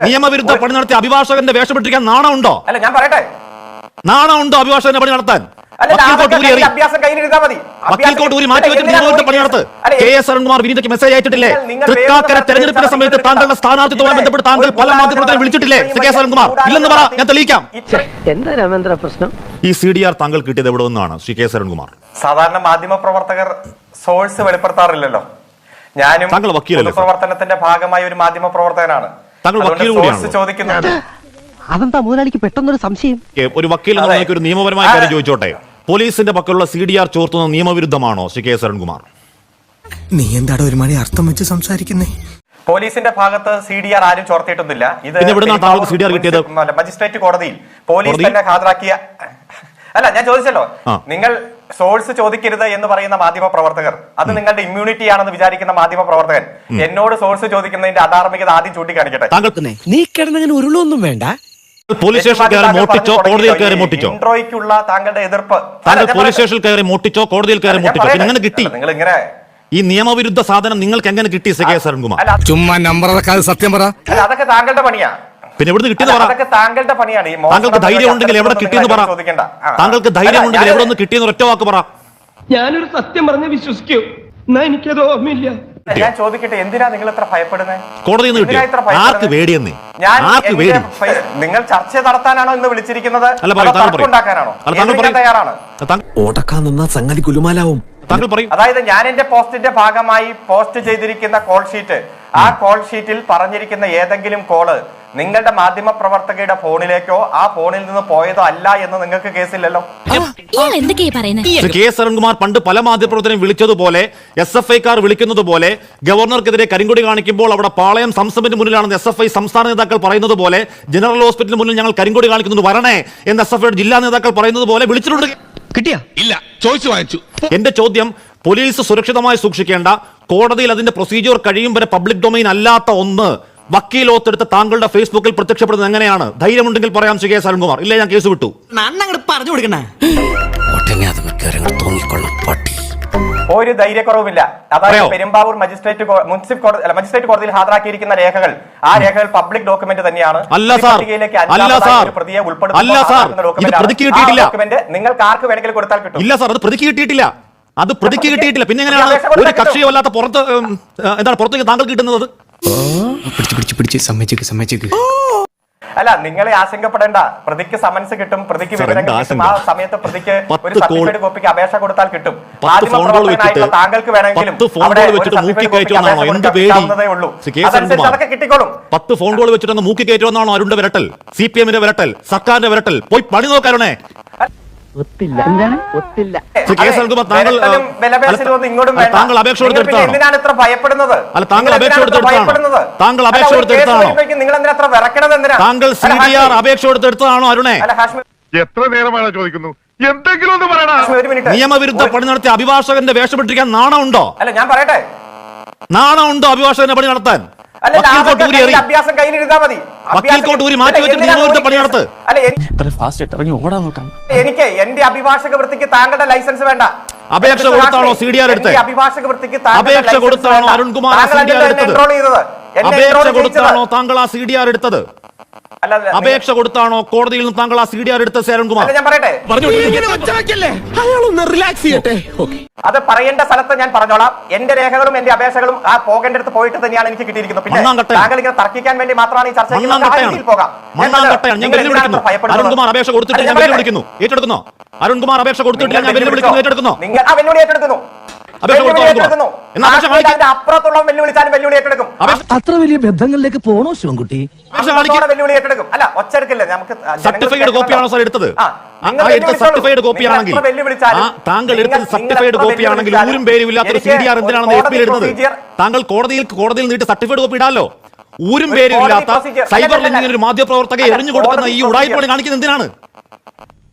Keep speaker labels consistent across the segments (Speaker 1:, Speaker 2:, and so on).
Speaker 1: നിയമവിരുദ്ധ പണി നടത്തിയ അഭിഭാഷകന്റെ വേഷപ്പെട്ടിരിക്കാൻ നാണമുണ്ടോ?
Speaker 2: അല്ല ഞാൻ പറയട്ടെ.
Speaker 1: നാണമുണ്ടോ അഭിഭാഷകന്റെ പണി നടത്താൻ? കെ എസ് അരുൺകുമാർ വിനീതയ്ക്ക് മെസ്സേജ് അയച്ചിട്ടില്ലേ? തൃക്കാക്കര തെരഞ്ഞെടുപ്പിന്റെ സമയത്ത് താങ്കളുടെ സ്ഥാനാർത്ഥിത്വവുമായി
Speaker 2: ഇവിടെ
Speaker 1: ബന്ധപ്പെട്ട് താങ്കൾ പല മാധ്യമങ്ങളെ വിളിച്ചിട്ടില്ലേ? K S Arunkumar? ഇല്ലെന്ന് പറ ഞാൻ തെളിയിക്കാം.
Speaker 3: എന്താ രാമേന്ദ്ര പ്രശ്നം?
Speaker 1: ഈ സി ഡി ആർ താങ്കൾ കിട്ടിയത് എവിടെ നിന്നാണ് ശ്രീ കെ എസ് അരുൺകുമാർ?
Speaker 2: സാധാരണ മാധ്യമ പ്രവർത്തകർ സോഴ്സ് വെളിപ്പെടുത്താറില്ലല്ലോ. ഞാനും? പ്രവർത്തനത്തിന്റെ ഭാഗമായ ഒരു മാധ്യമ പ്രവർത്തകനാണ്
Speaker 1: താങ്കൾ വക്കീൽ
Speaker 2: കൂടിയാണ്?
Speaker 3: അതെന്താ മുതലാളിക്ക് പെട്ടെന്നൊരു സംശയം?
Speaker 1: ഒരു വക്കീൽ എന്ന നിലയ്ക്ക് ഒരു നിയമപരമായ കാര്യം ചോദിച്ചോട്ടെ. പോലീസിന്റെ പക്കലുള്ള സി ഡി ആർ ചോർത്തുന്നത് നിയമവിരുദ്ധമാണോ ശ്രീ കെ എസ് അരുൺകുമാർ?
Speaker 4: നീ എന്താടാ ഒരു മണി അർത്ഥം വെച്ച് സംസാരിക്കുന്നേ?
Speaker 2: പോലീസിന്റെ ഭാഗത്ത് സി ഡി ആർ ആരും ചോർത്തിയിട്ടൊന്നുമില്ല. ഇത്? മജിസ്ട്രേറ്റ് കോടതിയിൽ. പോലീസ് തന്നെ ഹാജരാക്കിയ അല്ല ഞാൻ ചോദിച്ചല്ലോ. നിങ്ങൾ സോഴ്സ് ചോദിക്കരുത് എന്ന് പറയുന്ന മാധ്യമ പ്രവർത്തകർ അത് നിങ്ങളുടെ ഇമ്മ്യൂണിറ്റി ആണെന്ന് വിചാരിക്കുന്ന മാധ്യമ പ്രവർത്തകൻ എന്നോട് സോഴ്സ് ചോദിക്കുന്നതിന്റെ അധാർമികത ആദ്യം ചൂണ്ടിക്കാണിക്കട്ടെ.
Speaker 1: താങ്കൾ
Speaker 4: നീ കിടന്നങ്ങനെ ഉരുളൊന്നും വേണ്ട.
Speaker 1: പോലീസ് സ്റ്റേഷനിൽ കയറി മോട്ടിച്ചോ കോടതിയിൽ കയറി മോട്ടിച്ചോ
Speaker 2: ഇൻട്രോയ്ക്കുള്ള താങ്കളുടെ എതിർപ്പ്.
Speaker 1: താങ്കൾ പോലീസ് സ്റ്റേഷനിൽ കയറി മോട്ടിച്ചോ കോടതിയിൽ കയറി മോട്ടിച്ചോ പിന്നെ കിട്ടി.
Speaker 2: നിങ്ങൾ ഇങ്ങനെ
Speaker 1: ഈ നിയമവിരുദ്ധ സാധനം നിങ്ങൾക്ക് എങ്ങനെ കിട്ടി സി കെ എസ് അരുൺകുമാർ?
Speaker 4: ചുമ്മാ നമ്പർ സത്യം പറ.
Speaker 2: അതൊക്കെ താങ്കളുടെ പണിയാ.
Speaker 1: പിന്നെ എവിടെ കിട്ടിയെന്ന്
Speaker 2: അല്ല,
Speaker 1: പറ.
Speaker 2: താങ്കളുടെ പണിയാണ്.
Speaker 1: താങ്കൾക്ക് ധൈര്യം ഉണ്ടെങ്കിൽ എവിടെ കിട്ടിയെന്ന് പറ. താങ്കൾക്ക് ധൈര്യം ഉണ്ടെങ്കിൽ എവിടെ നിന്ന് കിട്ടിയെന്ന് ഒറ്റ വാക്ക് പറ.
Speaker 5: ഞാനൊരു സത്യം പറഞ്ഞ് വിശ്വസിക്കൂ. എന്നാ എനിക്കത് ഓർമ്മയില്ല.
Speaker 2: ഞാൻ ചോദിക്കട്ടെ എന്തിനാ നിങ്ങൾ ഇത്ര ഭയപ്പെടുന്നത് ഭയപ്പെടുന്നത്?
Speaker 1: ആർക്ക് പേടിയെന്ന്?
Speaker 2: ഞാൻ
Speaker 1: ആർക്ക് പേടി
Speaker 2: നിങ്ങൾ ചർച്ച നടത്താനാണോ ഇന്ന് വിളിച്ചിരിക്കുന്നത്? തയ്യാറാണ്
Speaker 1: താങ്കൾ-
Speaker 4: ഓടക്കാൻ നിന്നാ സംഗതി കുലുമാലാവും.
Speaker 1: താങ്കൾ പറയും.
Speaker 2: അതായത് ഞാൻ എന്റെ പോസ്റ്റിന്റെ ഭാഗമായി പോസ്റ്റ് ചെയ്തിരിക്കുന്ന കോൾ ഷീറ്റ് ആ കോൾ ഷീറ്റിൽ പറഞ്ഞിരിക്കുന്ന ഏതെങ്കിലും കോൾ നിങ്ങളുടെ മാധ്യമ പ്രവർത്തകയുടെ ഫോണിലേക്കോ ആ ഫോണിൽ നിന്ന് പോയതോ അല്ല എന്ന് നിങ്ങൾക്ക് കേസില്ലല്ലോ
Speaker 1: കെ എസ് അരുൺകുമാർ പണ്ട് പല മാധ്യമപ്രവർത്തനം വിളിച്ചതുപോലെ എസ് എഫ് ഐക്കാർ വിളിക്കുന്നത് പോലെ ഗവർണർക്കെതിരെ കരിങ്കൊടി കാണിക്കുമ്പോൾ അവിടെ പാളയം സംസമിന് മുന്നിലാണെന്ന് എസ് എഫ് ഐ സംസ്ഥാന നേതാക്കൾ പറയുന്നത് പോലെ ജനറൽ ഹോസ്പിറ്റലിന് മുന്നിൽ ഞങ്ങൾ കരിങ്കൊടി കാണിക്കുന്നത് വരണേ എന്ന് എസ് എഫ് ഐയുടെ ജില്ലാ നേതാക്കൾ പറയുന്നത് പോലെ വിളിച്ചിട്ടുണ്ട്.
Speaker 3: കിട്ടിയാ?
Speaker 4: ഇല്ല ചോദിച്ചു വാങ്ങിച്ചു.
Speaker 1: എന്റെ ചോദ്യം പോലീസ് സുരക്ഷിതമായി സൂക്ഷിക്കേണ്ട കോടതിയിൽ അതിന്റെ പ്രൊസീജിയർ കഴിയും വരെ പബ്ലിക് ഡൊമൈൻ അല്ലാത്ത ഒന്ന് വക്കീൽ ഓത്തെടുത്ത് താങ്കളുടെ ഫേസ്ബുക്കിൽ പ്രത്യക്ഷപ്പെടുന്നത് എങ്ങനെയാണ്? ധൈര്യമുണ്ടെങ്കിൽ പറയാം ശ്രീ കെ എസ് അരുൺകുമാർ ഇല്ല ഞാൻ കേസ് വിട്ടു.
Speaker 6: പറഞ്ഞു കൊടുക്കണേ.
Speaker 2: ഒരു ധൈര്യക്കുറവുമില്ല. അതായത്? പെരുമ്പാവൂർ മജിസ്ട്രേറ്റ് മുനിസിപ്പൽ കോടതി മജിസ്ട്രേറ്റ് കോടതിയിൽ ഹാജരാക്കിയിരിക്കുന്ന രേഖകൾ ആ രേഖകൾ പബ്ലിക് ഡോക്യുമെന്റ് തന്നെയാണ്. പ്രതിയെ നിങ്ങൾക്ക് ആർക്ക് വേണമെങ്കിലും കൊടുത്താൽ കിട്ടും.
Speaker 1: ഇല്ല സാർ. അത് പ്രതിക്ക് കിട്ടിയിട്ടില്ല. അത് പ്രതിക്ക് കിട്ടിയിട്ടില്ല. പിന്നെ എങ്ങനെയാണ് ഒരു കക്ഷിയോ അല്ലാത്ത പുറത്ത് എന്താണ് പുറത്തേക്ക് താങ്കൾ കിട്ടുന്നത്?
Speaker 4: പിടിച്ച് പിടിച്ച് പിടിച്ച്. സമ്മതിച്ചേക്ക് സമ്മതിച്ചേക്ക്.
Speaker 2: അല്ല നിങ്ങളെ ആശങ്കപ്പെടേണ്ട. പ്രതിക്ക് സമൻസ് കിട്ടും പ്രതിക്ക് വിവരങ്ങൾ കിട്ടും. ആ? സമയത്ത് പ്രതിക്ക് ഒരു സർട്ടിഫിക്കറ്റ് കോപ്പിക്ക് അപേക്ഷ കൊടുത്താൽ കിട്ടും.
Speaker 1: മാധ്യമപ്രവർത്തകനായിട്ടുള്ള
Speaker 2: താങ്കൾക്ക് വേണമെങ്കിലും അവിടെ ഒരു
Speaker 1: മൂക്കി
Speaker 2: കോപ്പിക്ക് അപേക്ഷ കിട്ടാവുന്നതേ ഉള്ളൂ. അതനുസരിച്ച് അതൊക്കെ കിട്ടിക്കോളും.
Speaker 1: പത്ത് ഫോൺ കോൾ വെച്ചിട്ടൊന്ന് മൂക്കി കയറ്റുമെന്നാണോ? അരുണിന്റെ വിരട്ടൽ സി പി എമ്മിന്റെ വിരട്ടൽ സർക്കാരിന്റെ വിരട്ടൽ. പോയി പണി നോക്കാരുണേ
Speaker 3: ഒത്തില്ല. എന്താണ്? ഒത്തില്ല.
Speaker 1: താങ്കൾ, അപേക്ഷ
Speaker 2: നിങ്ങൾ
Speaker 1: കൊടുത്തെടുത്താണോ?
Speaker 2: എന്തിനാണ് ഇത്ര ഭയപ്പെടുന്നത്?
Speaker 1: അല്ല, താങ്കൾ അപേക്ഷ കൊടുത്തെടുത്താണോ? താങ്കൾ അപേക്ഷ കൊടുത്തെടുത്താണോ?
Speaker 2: നിങ്ങൾ എന്തിനാ അത്ര വിറക്കണത് എന്തിനാ?
Speaker 1: താങ്കൾ സി ഡി ആർ അപേക്ഷ കൊടുത്തെടുത്തതാണോ അരുണേ?
Speaker 7: എത്ര നേരമാണ് ചോദിക്കുന്നു? എന്തെങ്കിലും ഒന്ന് പറയണ
Speaker 2: ഒരു മിനിറ്റ്.
Speaker 1: നിയമവിരുദ്ധ പണി നടത്തിയ അഭിഭാഷകന്റെ വേഷപ്പെട്ടിരിക്കാൻ നാണമുണ്ടോ?
Speaker 2: അല്ല ഞാൻ പറയട്ടെ?
Speaker 1: നാണമുണ്ടോ അഭിഭാഷകന്റെ പണി നടത്താൻ?
Speaker 2: എനിക്ക് എന്റെ അഭിഭാഷക വൃത്തിക്ക് താങ്കളുടെ ലൈസൻസ് വേണ്ട.
Speaker 1: അപേക്ഷ കൊടുത്താണോ
Speaker 2: സി
Speaker 1: ഡി ആർ
Speaker 2: എടുത്ത് അഭിഭാഷക വൃത്തിക്ക്
Speaker 1: അപേക്ഷ
Speaker 2: ലൈസൻസ്
Speaker 1: കൊടുത്താണോ
Speaker 2: വേണ്ട.
Speaker 1: അരുൺകുമാർ അപേക്ഷ കൊടുത്താണോ താങ്കൾ ആ സി ഡി ആർ എടുത്തത്? അപേക്ഷ കൊടുത്താണോ? കോടതിയിൽ നിന്ന് താങ്കൾ ആ സി ഡി ആർ എടുത്ത സേരൻ കുമാർ
Speaker 2: അല്ല, ഞാൻ പറയട്ടെ?
Speaker 4: റിലാക്സ് ചെയ്യട്ടെ. ഓക്കെ.
Speaker 2: അത് പറയേണ്ട സ്ഥലത്ത് ഞാൻ പറഞ്ഞോളാം. എന്റെ രേഖകളും എന്റെ അപേക്ഷകളും ആ പോകേണ്ട അടുത്ത് പോയിട്ട് തന്നെയാണ് എനിക്ക് കിട്ടിയിരിക്കുന്നത്. പിന്നെ താങ്കൾ ഇങ്ങനെ തർക്കിക്കാൻ വേണ്ടി മാത്രമാണ് ഈ ചർച്ച പോകാം?
Speaker 1: അരുൺകുമാർ അപേക്ഷ കൊടുത്തിട്ട് ഞാൻ. വെല്ലുവിളിക്കുന്നു. ഏറ്റെടുക്കുന്നോ. അരുൺകുമാർ അപേക്ഷ
Speaker 2: കൊടുത്തിട്ട്
Speaker 1: ഞാൻ വെല്ലുവിളിക്കുന്നു. ഏറ്റെടുക്കുന്നോ.
Speaker 2: നിങ്ങൾ ആ വെല്ലുവിളി ഏറ്റെടുക്കുന്നു.
Speaker 1: അപേക്ഷ. എന്നാ അപേക്ഷ
Speaker 2: അപ്പുറത്തുള്ള വെല്ലുവിളിച്ചാലും വെല്ലുവിളി ഏറ്റെടുക്കും.
Speaker 3: അത്ര വലിയ ബന്ധങ്ങളിലേക്ക് പോണോ ശിവൻകുട്ടി?
Speaker 1: അപേക്ഷ.
Speaker 2: വെല്ലുവിളി ഏറ്റെടുക്കും. അല്ല ഒച്ചെടുക്കില്ല. നമുക്ക്
Speaker 1: സർട്ടിഫൈഡ് കോപ്പിയാണോ സാർ എടുത്തത്? എടുത്ത സർട്ടിഫൈഡ് കോപ്പി
Speaker 2: നിങ്ങൾ
Speaker 1: ആണെങ്കിൽ
Speaker 2: എത്ര വെല്ലുവിളിച്ചാലും,
Speaker 1: ആ താങ്കൾ എടുത്തത് സർട്ടിഫൈഡ്
Speaker 2: എത്ര
Speaker 1: കോപ്പി ആണെങ്കിൽ ഊരും പേരും ഇല്ലാത്തൊരു സി ഡി ആർ എന്തിനാണെന്ന് എഫ് ഇടുന്നത് താങ്കൾ കോടതിയിൽ കോടതിയിൽ നീട്ടി സർട്ടിഫൈഡ് കോപ്പി ഇടാലോ? ഊരും പേരും ഇല്ലാത്ത സൈബർ ലിങ്കിന് ഒരു മാധ്യമപ്രവർത്തകയെ എറിഞ്ഞു കൊടുക്കുന്ന ഈ ഉടായ്പ. കാണിക്കുന്നത് എന്തിനാണ്?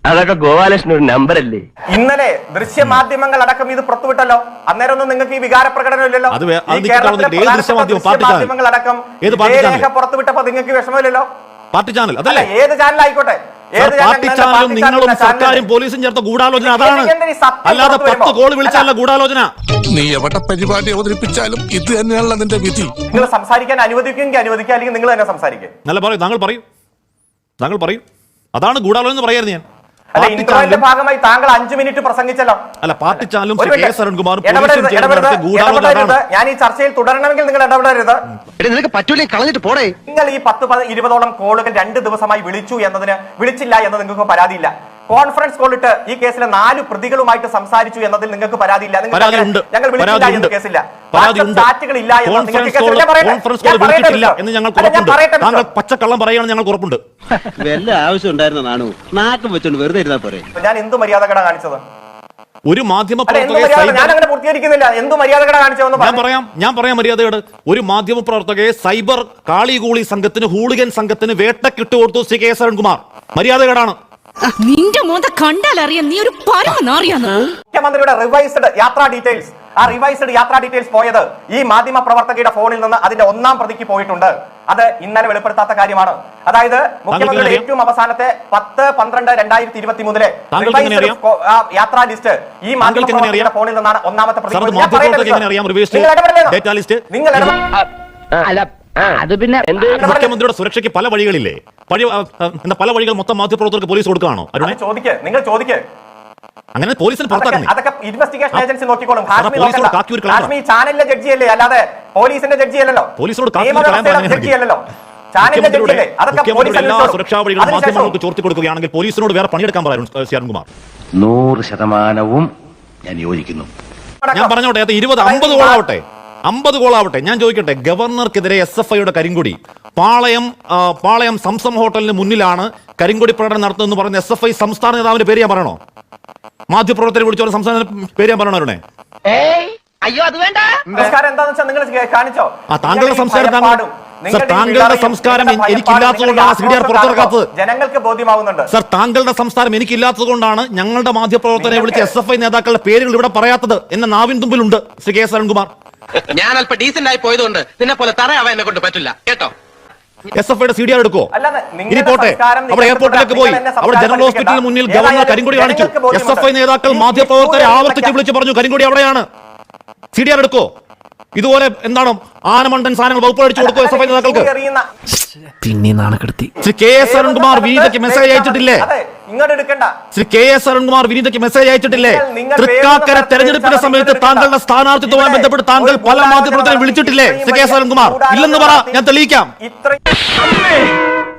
Speaker 3: അതൊക്കെ ഗോപാലകൃഷ്ണൻ ഒരു നമ്പർ അല്ലേ?
Speaker 2: ഇന്നലെ ദൃശ്യമാധ്യമങ്ങൾ അടക്കം ഇത് പുറത്തുവിട്ടല്ലോ. അന്നേരം ഒന്നും നിങ്ങൾക്ക് ഈ വികാര പ്രകടനം ഇല്ലല്ലോ.
Speaker 1: അത് വേ- അത്
Speaker 2: ഈ
Speaker 1: നിൽക്കട്ടെ,
Speaker 2: കേരളത്തിലെ
Speaker 1: അത് ഏത്
Speaker 2: പ്രധാനപ്പെട്ട
Speaker 1: ദൃശ്യമാധ്യമം? പാർട്ടി
Speaker 2: ദൃശ്യമാധ്യമങ്ങൾ അടക്കം
Speaker 1: ഏത്
Speaker 2: ഇതേ
Speaker 1: പാർട്ടി
Speaker 2: രേഖ പുറത്തുവിട്ടപ്പോ നിങ്ങൾക്ക് വിഷമമില്ലല്ലോ
Speaker 1: പാർട്ടി ചാനൽ
Speaker 2: അല്ല
Speaker 1: അതല്ലേ
Speaker 2: ഏത് ചാനൽ ആയിക്കോട്ടെ?
Speaker 1: സർ,
Speaker 2: ഏത്
Speaker 1: പാർട്ടി ചാനലും നിങ്ങളും സർക്കാരും പോലീസും ചേർത്ത ഗൂഢാലോചന അതാണ്.
Speaker 2: എന്തിന് ഈ സത്യം
Speaker 1: അല്ലാതെ
Speaker 2: പുറത്ത്
Speaker 1: പത്ത്
Speaker 2: വരുമ്പോ?
Speaker 1: കോൾ വിളിച്ചല്ല ഗൂഢാലോചന.
Speaker 7: നീ എവിടെ പരിപാടി അവതരിപ്പിച്ചാലും ഇത് തന്നെയാണല്ലോ നിന്റെ വിധി.
Speaker 2: നിങ്ങൾ സംസാരിക്കാൻ അനുവദിക്കുമെങ്കിൽ അനുവദിക്കുക അല്ലെങ്കിൽ നിങ്ങൾ തന്നെ സംസാരിക്കുക.
Speaker 1: നല്ല പറയൂ താങ്കൾ പറയൂ. താങ്കൾ പറയൂ. അതാണ് ഗൂഢാലോചന എന്ന് പറയായിരുന്നു ഞാൻ.
Speaker 2: അല്ല
Speaker 1: പാർട്ടി
Speaker 2: ഭാഗമായി താങ്കൾ അഞ്ചു മിനിറ്റ് പ്രസംഗിച്ചല്ലോ.
Speaker 1: അല്ല പാർട്ടി ചാനലും കെ അരുൺകുമാറും
Speaker 2: ഇടപെടരുത്, ഞാൻ ഈ ചർച്ചയിൽ തുടരണമെങ്കിൽ നിങ്ങൾ ഇടപെടരുത്.
Speaker 3: നിനക്ക് പറ്റൂലേ കളഞ്ഞിട്ട് പോടേ.
Speaker 2: നിങ്ങൾ ഈ പത്ത് പത് ഇരുപതോളം കോളുകൾ രണ്ട് ദിവസമായി വിളിച്ചു എന്നതിന് വിളിച്ചില്ല എന്ന് നിങ്ങൾക്ക് പരാതിയില്ല. കോൺഫറൻസ് കോൾ ഇട്ട് ഈ കേസിലെ നാല് പ്രതികളുമായിട്ട് സംസാരിച്ചു എന്നതിൽ നിങ്ങൾക്ക് പരാതിയില്ല. നിങ്ങൾക്ക് ഞങ്ങൾ വിളിച്ചില്ല
Speaker 1: പരാതിയുണ്ട്
Speaker 2: എന്ന് കേസില്ല. ചാറ്റുകൾ ഇല്ല എന്ന്
Speaker 1: താങ്കൾ. പച്ചക്കള്ളം ഞങ്ങൾക്ക് ഉറപ്പുണ്ട്.
Speaker 8: വല്ല ആവശ്യം നാക്കം വെച്ചോണ്ട് വെറുതെ ഇരുന്നാ പോരെ.
Speaker 2: ഞാൻ എന്ത് കാണിച്ചത്?
Speaker 1: ഒരു മാധ്യമ
Speaker 2: ഞാൻ
Speaker 1: പറയാം. ഞാൻ പറയാം മര്യാദയോട് ഒരു മാധ്യമ പ്രവർത്തകയെ സൈബർ കാളികൂളി സംഘത്തിന് ഹൂളിഗൻ സംഘത്തിന് വേട്ടക്കിട്ട് കൊടുത്തു ശ്രീ കെ എസ് അരുൺകുമാർ. മര്യാദകേടാണ്.
Speaker 9: നിന്റെ കണ്ടാൽ അറിയാം. നീ ഒരു പരമ നാറിയാന്ന്
Speaker 2: മുഖ്യമന്ത്രിയുടെ റിവൈസ്ഡ് യാത്രാ ഡീറ്റെയിൽസ് ആ റിവൈസ്ഡ് യാത്രാ ഡീറ്റെയിൽസ് പോയത് ഈ മാധ്യമ പ്രവർത്തകയുടെ ഫോണിൽ നിന്ന് അതിന്റെ ഒന്നാം പ്രതിക്ക് പോയിട്ടുണ്ട്. അത് ഇന്നലെ വെളിപ്പെടുത്താത്ത കാര്യമാണ്. അതായത് മുഖ്യമന്ത്രിയുടെ? ഏറ്റവും അവസാനത്തെ പത്ത് പന്ത്രണ്ട് രണ്ടായിരത്തി ഇരുപത്തി മൂന്നിലെ യാത്രാ ലിസ്റ്റ് ഈ മാധ്യമ പ്രവർത്തകയുടെ ഫോണിൽ നിന്നാണ് ഒന്നാമത്തെ പ്രതി നിങ്ങൾ? നിങ്ങൾ
Speaker 3: അത് പിന്നെ
Speaker 1: മുഖ്യമന്ത്രിയുടെ സുരക്ഷയ്ക്ക് പല വഴികളില്ലേ? എന്താ പല വഴികൾ മൊത്തം മാധ്യമപ്രവർത്തകർക്ക് പോലീസ് കൊടുക്കുകയാണോ? അരുണേ?
Speaker 2: ചോദിക്കേ നിങ്ങൾ ചോദിക്കേ.
Speaker 1: അങ്ങനെ പോലീസിന്
Speaker 2: ചാനലിലെ ജഡ്ജിയല്ലേ അല്ലാതെ പോലീസിന്റെ ജഡ്ജിയല്ലല്ലോ.
Speaker 1: പോലീസിനോട്
Speaker 2: ജഡ്ജിയല്ലേ അതൊക്കെ പോലീസ്
Speaker 1: മുഖ്യമന്ത്രിയുടെ എല്ലാ. സുരക്ഷാ വഴികളും മാധ്യമങ്ങൾക്ക് ചോർത്തി കൊടുക്കുകയാണെങ്കിൽ പോലീസിനോട് വേറെ പണിയെടുക്കാൻ പറയാം സി അരുൺകുമാർ.
Speaker 8: നൂറ് ശതമാനവും ഞാൻ യോജിക്കുന്നു.
Speaker 1: ഞാൻ പറഞ്ഞോട്ടെ അത് ഇരുപത് അമ്പത് കോളാവട്ടെ. അമ്പത് കോളാവട്ടെ ഞാൻ ചോദിക്കട്ടെ ഗവർണർക്കെതിരെ എസ് എഫ് ഐയുടെ കരിങ്കൊടി. പാളയം പാളയം സംസം ഹോട്ടലിന് മുന്നിലാണ് കരിങ്കൊടി പ്രകടനം നടത്തുന്നതെന്ന് പറഞ്ഞ എസ് എഫ് ഐ സംസ്ഥാന നേതാവിന്റെ പേര് ഞാൻ പറയണോ? മാധ്യമപ്രവർത്തകരെ വിളിച്ചോ സംസ്ഥാന പേര് ഞാൻ പറയണോ അരുണേ
Speaker 3: അയ്യോ അത് വേണ്ട.
Speaker 2: നമസ്കാരം എന്താണെന്ന് വെച്ചാൽ നിങ്ങൾ കാണിച്ചോ?
Speaker 1: ആ, താങ്കളുടെ
Speaker 2: സംസാരം
Speaker 1: സംസ്കാരം താങ്കൾ- സർ, താങ്കളുടെ സംസ്കാരം എനിക്കില്ലാത്തതുകൊണ്ടാണ്
Speaker 2: ഭയപ്പാടും,
Speaker 1: സി ഡി ആർ പുറത്തിറക്കാത്തത്.
Speaker 2: ജനങ്ങൾക്ക് ബോധ്യമാവുന്നുണ്ട്.
Speaker 1: സർ താങ്കളുടെ സംസ്കാരം എനിക്കില്ലാത്തതുകൊണ്ടാണ് ഞങ്ങളുടെ മാധ്യമപ്രവർത്തകരെ വിളിച്ച് എസ് എഫ് ഐ നേതാക്കളുടെ പേരുകൾ ഇവിടെ പറയാത്തത് എന്ന നാവിൻ തുമ്പിലുണ്ട് ശ്രീ കെ എസ് അരുൺകുമാർ.
Speaker 5: ഞാൻ അല്പം ഡീസന്റ് ആയി പോയതുകൊണ്ട് നിന്നെ പോലെ തറയാവാൻ എന്നെ കൊണ്ട് പറ്റില്ല. കേട്ടോ?
Speaker 1: എസ് എഫ് ഐയുടെ സി ഡി ആർ എടുക്കോ ഇനി പോട്ടെ. അവിടെ എയർപോർട്ടിലേക്ക് പോയി. അവിടെ ജനറൽ ഹോസ്പിറ്റലിന് മുന്നിൽ. ഗവർണർ കരിങ്കൊടി കാണിച്ചു. എസ് എഫ് ഐ നേതാക്കൾ മാധ്യമപ്രവർത്തകരെ ആവർത്തിച്ച് വിളിച്ചു പറഞ്ഞു കരിങ്കൊടി അവിടെയാണ്. സി ഡി ആർ എടുക്കോ? ഇതുപോലെ എന്താണ് ആനമണ്ടൻ സാധനങ്ങൾ വകുപ്പ് അടിച്ചു കൊടുക്കും എസ് എഫ് ഐ നേതാക്കൾക്ക്?
Speaker 6: പിന്നെ നാണക്കെടുത്തി.
Speaker 1: ശ്രീ കെ എസ് അരുൺകുമാർ വിനീതയ്ക്ക് മെസ്സേജ് അയച്ചിട്ടില്ലേ?
Speaker 2: അതെ ഇങ്ങോട്ട് എടുക്കണ്ട.
Speaker 1: ശ്രീ കെ എസ് അരുൺകുമാർ വിനീതയ്ക്ക് മെസ്സേജ് അയച്ചിട്ടില്ലേ? തൃക്കാക്കര തെരഞ്ഞെടുപ്പിന്റെ സമയത്ത് താങ്കളുടെ സ്ഥാനാർത്ഥിത്വവുമായി ബന്ധപ്പെട്ട് താങ്കൾ പല
Speaker 2: ഗൂഢാലോചന
Speaker 1: മാധ്യമപ്രവർത്തകരെ വിളിച്ചിട്ടില്ലേ? Shri K S Arunkumar? ഇല്ലെന്ന് പറ ഞാൻ തെളിയിക്കാം.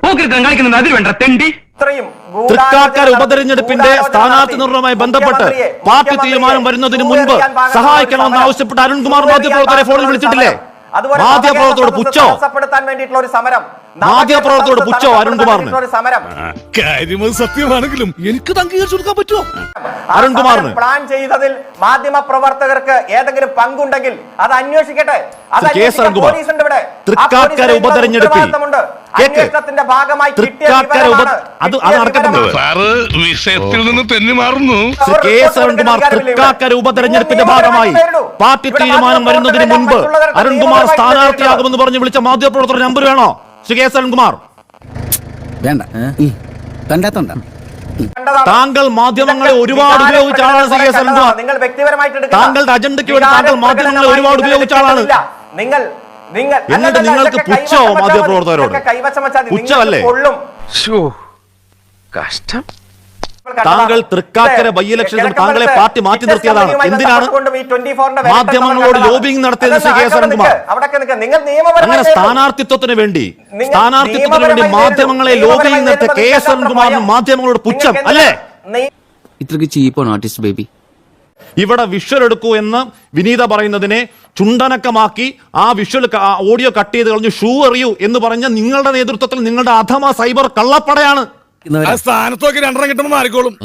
Speaker 2: ഇത്രയും
Speaker 5: കളിക്കുന്നത് അതിൽ വേണ്ട തെണ്ടി
Speaker 2: ഇത്രയും
Speaker 1: തൃക്കാക്കര ഉപതെരഞ്ഞെടുപ്പിന്റെ സ്ഥാനാർത്ഥി നിർണയവുമായി ബന്ധപ്പെട്ട് പാർട്ടി തീരുമാനം വരുന്നതിന് മുൻപ് സഹായിക്കണമെന്ന്. ആവശ്യപ്പെട്ട് അരുൺകുമാർ മാധ്യമപ്രവർത്തകരെ ഫോണിൽ വിളിച്ചിട്ടില്ലേ മാധ്യമപ്രവർത്തകരോട് പുച്ഛോ മാധ്യമപ്രവർത്തകരോട് പുച്ഛോ അരുൺകുമാറിന്?
Speaker 7: കാര്യം സത്യമാണെങ്കിലും എനിക്ക് അംഗീകരിച്ചു കൊടുക്കാൻ പറ്റുമോ
Speaker 1: അരുൺകുമാറിന്.
Speaker 2: പ്ലാൻ ചെയ്തതിൽ മാധ്യമ പ്രവർത്തകർക്ക് ഏതെങ്കിലും പങ്കുണ്ടെങ്കിൽ അത് അന്വേഷിക്കട്ടെ
Speaker 1: തൃക്കാക്കര ഉപതെരഞ്ഞെടുപ്പിൽ.
Speaker 2: അന്വേഷണത്തിന്റെ ഭാഗമായി.
Speaker 7: വിഷയത്തിൽ നിന്ന് തെന്നി മാറുന്നു.
Speaker 1: ശ്രീ കെ എസ് അരുൺകുമാർ തൃക്കാക്കര ഉപതെരഞ്ഞെടുപ്പിന്റെ ഭാഗമായി പാർട്ടി തീരുമാനം വരുന്നതിന് മുൻപ് അരുൺകുമാർ സ്ഥാനാർത്ഥിയാകുമെന്ന് പറഞ്ഞ് വിളിച്ച മാധ്യമപ്രവർത്തകർ നമ്പർ വേണോ? Shri K S Arunkumar.
Speaker 6: വേണ്ട. കണ്ടാത്തണ്ട.
Speaker 1: താങ്കൾ മാധ്യമങ്ങളെ ഒരുപാട് ഉപയോഗിച്ച ആളാണ് ശ്രീ എസ് അരുൺകുമാർ.
Speaker 2: നിങ്ങൾ വ്യക്തിപരമായിട്ട്
Speaker 1: താങ്കളുടെ അജണ്ടയ്ക്ക് വേണ്ടി താങ്കൾ മാധ്യമങ്ങളെ ഒരുപാട്
Speaker 2: ഉപയോഗിച്ചാണ്
Speaker 1: ഉപയോഗിച്ച ആളാണ്.
Speaker 2: നിങ്ങൾ
Speaker 1: എന്നിട്ട് നിങ്ങൾക്ക്
Speaker 2: പുച്ഛോ
Speaker 1: പുച്ഛമോ മാധ്യമപ്രവർത്തകരോട്? പുച്ഛമല്ലേ?
Speaker 8: കഷ്ടം
Speaker 1: താങ്കൾ തൃക്കാക്കര ബൈ ഇലക്ഷൻ താങ്കളെ പാർട്ടി മാറ്റി നിർത്തിയതാണ്. എന്തിനാണ്? മാധ്യമങ്ങളോട് ലോബിംഗ് നടത്തിയത് ശ്രീ കെ. എസ്. അരുൺകുമാർ.
Speaker 2: നിങ്ങൾ നിയമപരമായി
Speaker 1: അങ്ങനെ സ്ഥാനാർത്ഥിത്വത്തിന് വേണ്ടി സ്ഥാനാർത്ഥിത്വത്തിന് വേണ്ടി മാധ്യമങ്ങളെ. ലോബിംഗ് നടത്തിയ കെ എസ് അരുൺകുമാറിന് മാധ്യമങ്ങളോട് പുച്ഛം അല്ലേ
Speaker 2: ഇത്രയ്ക്ക്
Speaker 6: ഇത്രക്ക് ചീപ്പാണ് ആർട്ടിസ്റ്റ് ബേബി
Speaker 1: ഇവിടെ വിഷ്വൽ എടുക്കൂ എന്ന് വിനീത പറയുന്നതിനെ ചുണ്ടനക്കമാക്കി ആ വിഷ്വൽ ഓഡിയോ കട്ട് ചെയ്ത് കളഞ്ഞു ഷൂ എറിയൂ എന്ന് പറഞ്ഞ നിങ്ങളുടെ നേതൃത്വത്തിൽ നിങ്ങളുടെ അധമ സൈബർ കള്ളപ്പടയാണ്.
Speaker 7: സ്ഥാനത്തൊക്കെ രണ്ടെണ്ണം കിട്ടുമ്പോൾ മാറിക്കോളും.